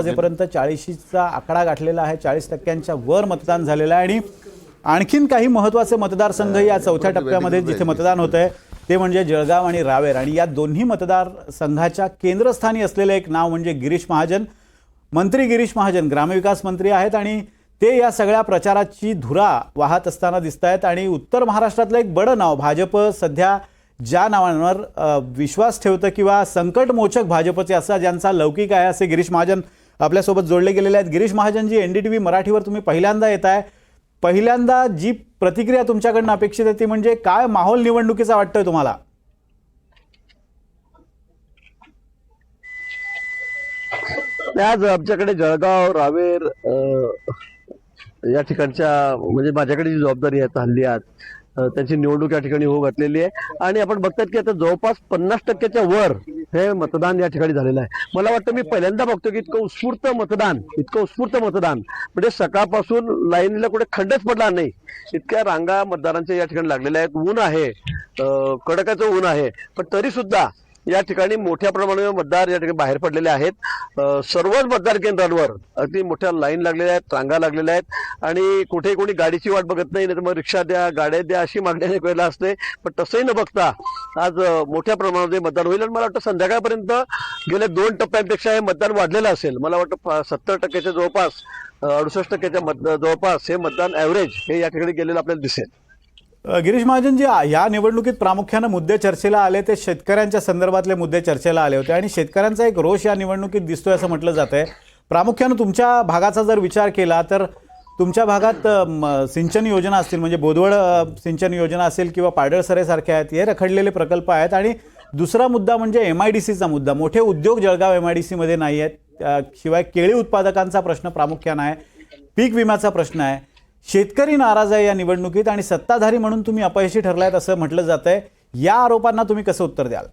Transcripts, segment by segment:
वाजेपर्यंत चाळीशीचा आकडा गाठलेला आहे. चाळीस टक्क्यांच्या वर मतदान झालेलं आहे. आणि आणखीन काही महत्त्वाचे मतदारसंघ या चौथ्या टप्प्यामध्ये जिथे मतदान होत आहे ते म्हणजे जळगाव आणि रावेर. आणि या दोन्ही मतदारसंघाच्या केंद्रस्थानी असलेलं एक नाव म्हणजे गिरीश महाजन. मंत्री गिरीश महाजन ग्रामविकास मंत्री आहेत आणि ते या सगळ्या प्रचाराची धुरा वाहत असताना दिसत आहेत आणि उत्तर महाराष्ट्रातलं एक बडं नाव भाजप सध्या ज्या नावांवर विश्वास ठेवतं किंवा संकटमोचक भाजपचे असा ज्यांचा लौकिक आहे असे गिरीश महाजन आपल्यासोबत जोडले गेलेले आहेत. Girish Mahajanji N D T V मराठीवर तुम्ही पहिल्यांदा येत आहे पहिल्यांदा जी प्रतिक्रिया तुमच्याकडनं अपेक्षित आहे ती म्हणजे काय माहोल निवडणुकीचा वाटतोय तुम्हाला? आज आमच्याकडे जळगाव रावेर या ठिकाणच्या म्हणजे माझ्याकडे जी जबाबदारी आहे हल्ली आज त्यांची निवडणूक या ठिकाणी होऊ घातलेली आहे. आणि आपण बघतात की आता जवळपास पन्नास टक्क्याच्या वर हे मतदान या ठिकाणी झालेलं आहे. मला वाटतं मी पहिल्यांदा बघतो की इतकं उत्स्फूर्त मतदान इतकं उत्स्फूर्त मतदान. म्हणजे सकाळपासून लाईनीला कुठे खंडच पडला नाही. इतक्या रांगा मतदारांच्या या ठिकाणी लागलेल्या आहेत. ऊन आहे कडकाचं ऊन आहे. पण तरी सुद्धा या ठिकाणी मोठ्या प्रमाणावर मतदार या ठिकाणी बाहेर पडलेले आहेत. सर्वच मतदार केंद्रांवर अगदी मोठ्या लाईन लागलेल्या आहेत रांगा लागलेल्या आहेत आणि कुठे कोणी गाडीची वाट बघत नाही तर मग रिक्षा द्या गाड्या द्या अशी मागणी अनेक वेळेला असते. पण तसंही न बघता आज मोठ्या प्रमाणामध्ये मतदान होईल आणि मला वाटतं संध्याकाळपर्यंत गेल्या दोन टप्प्यांपेक्षा हे मतदान वाढलेलं असेल. मला वाटतं सत्तर टक्क्याच्या जवळपास अडुसष्ट टक्क्याच्या मत जवळपास हे मतदान ॲव्हरेज हे या ठिकाणी गेलेलं आपल्याला दिसेल. गिरीश महाजन जी या निवडणुकीत प्रामुख्यानं मुद्दे चर्चेला आले ते शेतकऱ्यांच्या संदर्भातले मुद्दे चर्चेला आले होते आणि शेतकऱ्यांचा एक रोष या निवडणुकीत दिसतोय असं म्हटलं जात आहे. प्रामुख्यानं तुमच्या भागाचा जर विचार केला तर तुमच्या भागात म, सिंचन योजना असतील म्हणजे बोदवड सिंचन योजना असेल किंवा पाडळसरेसारखे आहेत हे रखडलेले प्रकल्प आहेत आणि दुसरा मुद्दा म्हणजे एम आय डी सीचा मुद्दा. मोठे उद्योग जळगाव एम आय डी सीमध्ये नाही आहेत शिवाय केळी उत्पादकांचा प्रश्न प्रामुख्यानं आहे पीक विम्याचा प्रश्न आहे. शेतकरी नाराज आहे या निवडणुकीत आणि सत्ताधारी म्हणून तुम्ही अपयशी ठरलायत असं म्हटलं जात आहे या आरोपांना तुम्ही कसं उत्तर द्याल?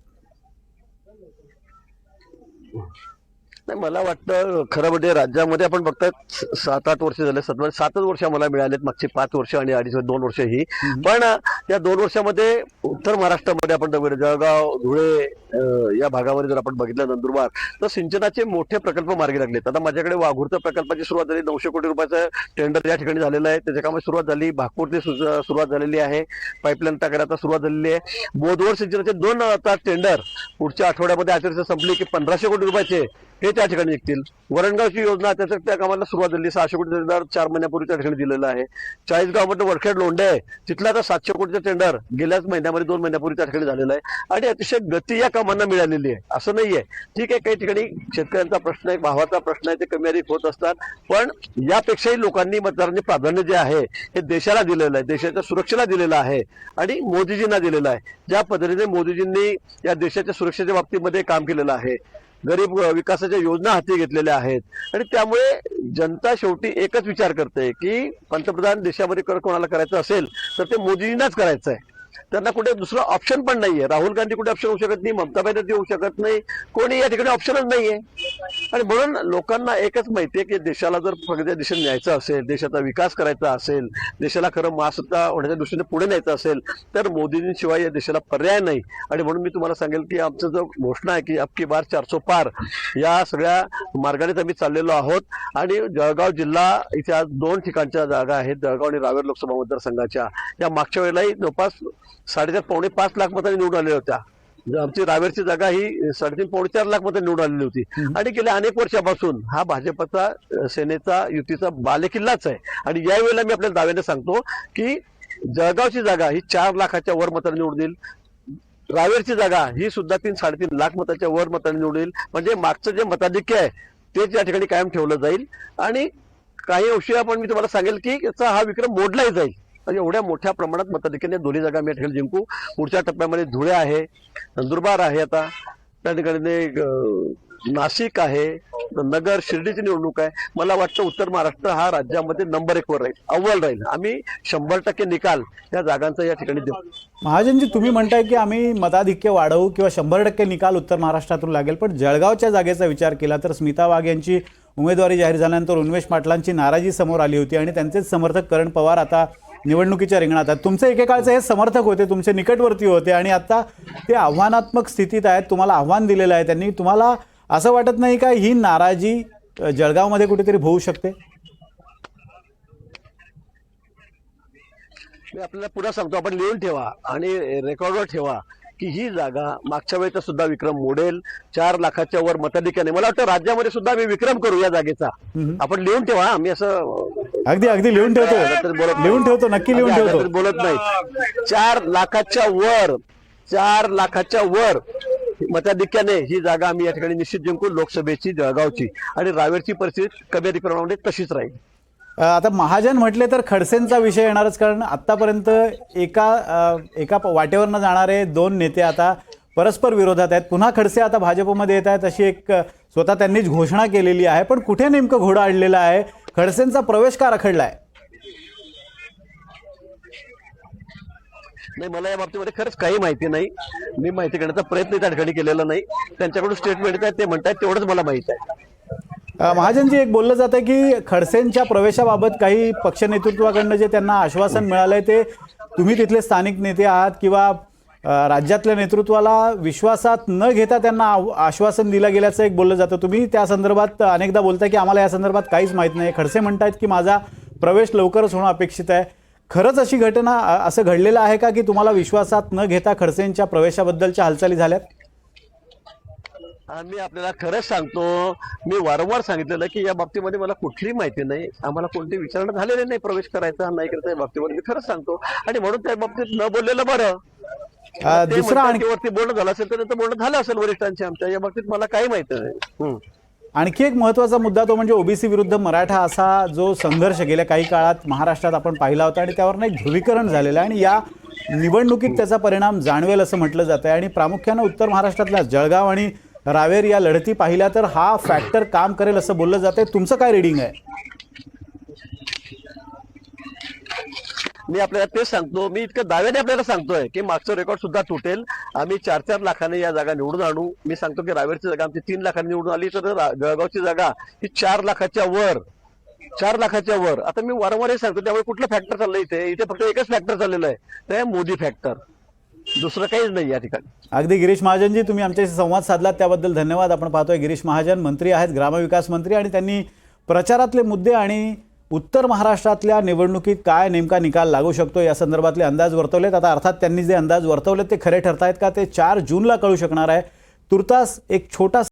नाही मला वाटतं खरं म्हणजे राज्यामध्ये आपण बघतात सात आठ वर्ष झाले सात सातच वर्ष मला मिळालेत मागची पाच वर्ष आणि अडीच दोन वर्ष ही. पण या दोन वर्षामध्ये उत्तर महाराष्ट्रामध्ये आपण जळगाव धुळे या भागामध्ये जर आपण बघितलं नंदुरबार तर सिंचनाचे मोठे प्रकल्प मार्गी लागलेत. आता माझ्याकडे वाघूरच्या प्रकल्पाची सुरुवात झाली नऊशे कोटी रुपयाचं टेंडर या ठिकाणी झालेलं आहे. त्याच्या कामाची सुरुवात झाली भागपूरची सुरुवात झालेली आहे. पाईपलाईन टाकायला आता सुरुवात झालेली आहे. बोधवड सिंचनाचे दोन आता टेंडर पुढच्या आठवड्यामध्ये आचरणा संपली की पंधराशे कोटी रुपयाचे. हे त्या ठिकाणी निघतील. वरणगावची योजना त्याच्या त्या कामाला सुरुवात झाली. सहाशे कोटी टेंडर चार महिन्यापूर्वी त्या ठिकाणी दिलेलं आहे. चाळीसगावमध्ये वरखेड लोंढे आहे. तिथला आता सातशे कोटीचा टेंडर गेल्याच महिन्यामध्ये दोन महिन्यापूर्वी त्या ठिकाणी झालेला आहे. आणि अतिशय गती या कामांना मिळालेली आहे. असं नाहीये ठीक आहे काही ठिकाणी शेतकऱ्यांचा प्रश्न आहे भावाचा प्रश्न आहे ते कमी अधिक होत असतात. पण यापेक्षाही लोकांनी मतदारांनी प्राधान्य जे आहे हे देशाला दिलेलं आहे. देशाच्या सुरक्षेला दिलेलं आहे. आणि मोदीजींना दिलेलं आहे. ज्या पद्धतीने मोदीजींनी या देशाच्या सुरक्षेच्या बाबतीमध्ये काम केलेलं आहे. गरीब विकासाच्या योजना हाती घेतलेल्या आहेत. आणि त्यामुळे जनता शेवटी एकच विचार करते की पंतप्रधान देशामध्ये कर कोणाला करायचं असेल तर ते मोदींनाच करायचं आहे त्यांना कुठे दुसरं ऑप्शन पण नाहीये. राहुल गांधी कुठे ऑप्शन होऊ शकत नाही ममता बॅनर्जी होऊ शकत नाही. कोणी या ठिकाणी ऑप्शनच नाहीये. आणि म्हणून लोकांना एकच माहितीये की देशाला जर प्रगतीच्या दिशेने न्यायचं असेल देशाचा विकास करायचा असेल देशाला खरं महासत्ता होण्याच्या दृष्टीने पुढे न्यायचं असेल तर मोदींशिवाय या देशाला पर्याय नाही. आणि म्हणून मी तुम्हाला सांगेल की आमचं जो घोषणा आहे की अबकी बार चारसो पार या सगळ्या मार्गानेच आम्ही चाललेलो आहोत. आणि जळगाव जिल्हा इथे आज दोन ठिकाणच्या जागा आहेत जळगाव आणि रावेर लोकसभा मतदारसंघाच्या. या मागच्या वेळेलाही जवळपास साडेचार पावणे पाच लाख मतांनी निवडून आलेल्या होत्या. ज- आमची रावेरची जागा ही साडेतीन पावणे चार लाख मतं निवडून आलेली होती. आणि गेल्या अनेक वर्षापासून हा भाजपचा सेनेचा युतीचा बालेकिल्लाच आहे. आणि यावेळेला मी आपल्या दाव्याने सांगतो की जळगावची जागा ही चार लाखाच्या वर मतांनी निवडून येईल. रावेरची जागा ही सुद्धा तीन साडेतीन लाख मताच्या वर मतांनी निवडून येईल. म्हणजे मागचं जे मताधिक्य आहे तेच या ठिकाणी कायम ठेवलं जाईल. आणि काही अंशी आपण मी तुम्हाला सांगेल की याचा हा विक्रम मोडलाही जाईल. म्हणजे म्हणजे एवढ्या मोठ्या प्रमाणात मताधिक्याने दोन्ही जागा मी या ठिकाणी जिंकू. पुढच्या टप्प्यामध्ये धुळे आहे नंदुरबार आहे आता. त्या ठिकाणी नाशिक आहे नगर शिर्डीची निवडणूक आहे. मला वाटतं उत्तर महाराष्ट्र हा राज्यामध्ये नंबर एक वर राहील अव्वल राहील. आम्ही शंभर टक्के निकाल या जागांचा या ठिकाणी देऊ. महाजनजी तुम्ही म्हणताय की आम्ही मताधिक्य वाढवू किंवा शंभर टक्के निकाल उत्तर महाराष्ट्रातून लागेल पण जळगावच्या जागेचा विचार केला तर स्मिता वाघ यांची उमेदवारी जाहीर झाल्यानंतर उन्मेष पाटलांची नाराजी समोर आली होती आणि त्यांचेच समर्थक करण पवार आता निवडणुकीच्या रिंगणात आहेत. तुमचे एकेकाळचे हे समर्थक होते तुमचे निकटवर्ती होते आणि आता ते आव्हानात्मक स्थितीत आहेत. तुम्हाला आव्हान दिलेलं आहे त्यांनी. तुम्हाला असं वाटत नाही का ही नाराजी जळगावमध्ये कुठेतरी होऊ शकते? मी आपल्याला पुन्हा सांगतो आपण लिहून ठेवा आणि रेकॉर्डवर ठेवा की ही जागा मागच्या वेळेचा सुद्धा विक्रम मोडेल. चार लाखाच्या वर मताधिक्याने. मला वाटतं राज्यामध्ये सुद्धा मी विक्रम करू या जागेचा. आपण लिहून ठेवा. मी असं अगदी अगदी लिहून ठेवतो. लिहून ठेवतो नक्की लिहून ठेवतो. बोलत नाही. चार लाखाच्या वर चार लाखाच्या वर मताधिक्याने ही जागा आम्ही या ठिकाणी निश्चित जिंकू लोकसभेची जळगावची आणि रावेरची परिस्थिती कमी अधिक प्रमाणामध्ये तशीच राहील. आता महाजन म्हटले तर खडसेंचा विषय येणारच कारण आतापर्यंत एका एका वाटेवरनं जाणारे दोन नेते आता परस्पर विरोधात आहेत. पुन्हा खडसे आता भाजपमध्ये येत आहेत अशी एक स्वतः त्यांनीच घोषणा केलेली आहे. पण कुठे नेमकं घोडा अडलेला आहे? खडसेंचा प्रवेश का रखडला आहे नाही मला या बाबतीमध्ये खरंच काही माहिती नाही. मी माहिती घेण्याचा प्रयत्न त्या ठिकाणी केलेला नाही. त्यांच्याकडून स्टेटमेंट आहे ते म्हणतात तेवढंच मला माहीत आहे. महाजनजी एक बोललं जातं की खडसेंच्या प्रवेशाबाबत काही पक्ष नेतृत्वाकडनं जे त्यांना आश्वासन मिळालंय ते तुम्ही तिथले स्थानिक नेते आहात किंवा राज्यातल्या नेतृत्वाला विश्वासात न घेता त्यांना आश्वासन दिलं गेल्याचं एक बोललं जातं. तुम्ही त्या संदर्भात अनेकदा बोलताय की आम्हाला या संदर्भात काहीच माहीत नाही. खडसे म्हणतायत की माझा प्रवेश लवकरच होणं अपेक्षित आहे. खरंच अशी घटना असं घडलेलं आहे का की तुम्हाला विश्वासात न घेता खडसेंच्या प्रवेशाबद्दलच्या हालचाली झाल्यात? मी आपल्याला खरंच सांगतो. मी वारंवार सांगितलेलं की या बाबतीमध्ये मला कुठलीही माहिती नाही. आम्हाला कोणती विचारणा झालेली नाही प्रवेश करायचा नाही करायचा या बाबतीमध्ये. मी खरंच सांगतो. आणि म्हणून त्या बाबतीत न बोललेलं बरं. दुसरा आणखी बोलणं झालं असेल तर बोलणं झालं असेल वरिष्ठांच्या आमच्या. या बाबतीत मला काही माहिती नाही. आणखी एक महत्त्वाचा मुद्दा तो म्हणजे ओबीसी विरुद्ध मराठा असा जो संघर्ष गेल्या काही काळात महाराष्ट्रात आपण पाहिला होता आणि त्यावर एक ध्रुवीकरण झालेलं आहे आणि या निवडणुकीत त्याचा परिणाम जाणवेल असं म्हटलं जातं आहे. आणि प्रामुख्यानं उत्तर महाराष्ट्रातल्या जळगाव आणि रावेर या लढती पाहिल्या तर हा फॅक्टर काम करेल असं बोललं जातंय तुमचं काय रिडिंग आहे? मी आपल्याला तेच सांगतो मी इतकं दाव्याने आपल्याला सांगतोय की मागचं रेकॉर्ड सुद्धा तुटेल. आम्ही चार चार लाखाने या जागा निवडून आणू. मी सांगतो की रावेरची जागा आमची तीन लाखांनी निवडून आली तर जळगावची जागा ही चार लाखाच्या वर. चार लाखाच्या वर. आता मी वारंवार हे सांगतो त्यामुळे कुठलं फॅक्टर चाललंय इथे? इथे फक्त एकच फॅक्टर चाललेलं आहे. ते आहे मोदी फॅक्टर दुसरं काहीच नाही या ठिकाणी. अगदी गिरीश महाजनजी तुम्ही आमच्याशी संवाद साधलात त्याबद्दल धन्यवाद. आपण पाहतोय गिरीश महाजन मंत्री आहेत ग्रामविकास मंत्री आणि त्यांनी प्रचारातले मुद्दे आणि उत्तर महाराष्ट्रातल्या निवडणुकीत काय नेमका निकाल लागू शकतो या संदर्भातले अंदाज वर्तवलेत? आता अर्थात त्यांनी जे अंदाज वर्तवलेत ते खरे ठरतायत का? ते चार जूनला कळू शकणार आहे. तुर्तास एक छोटा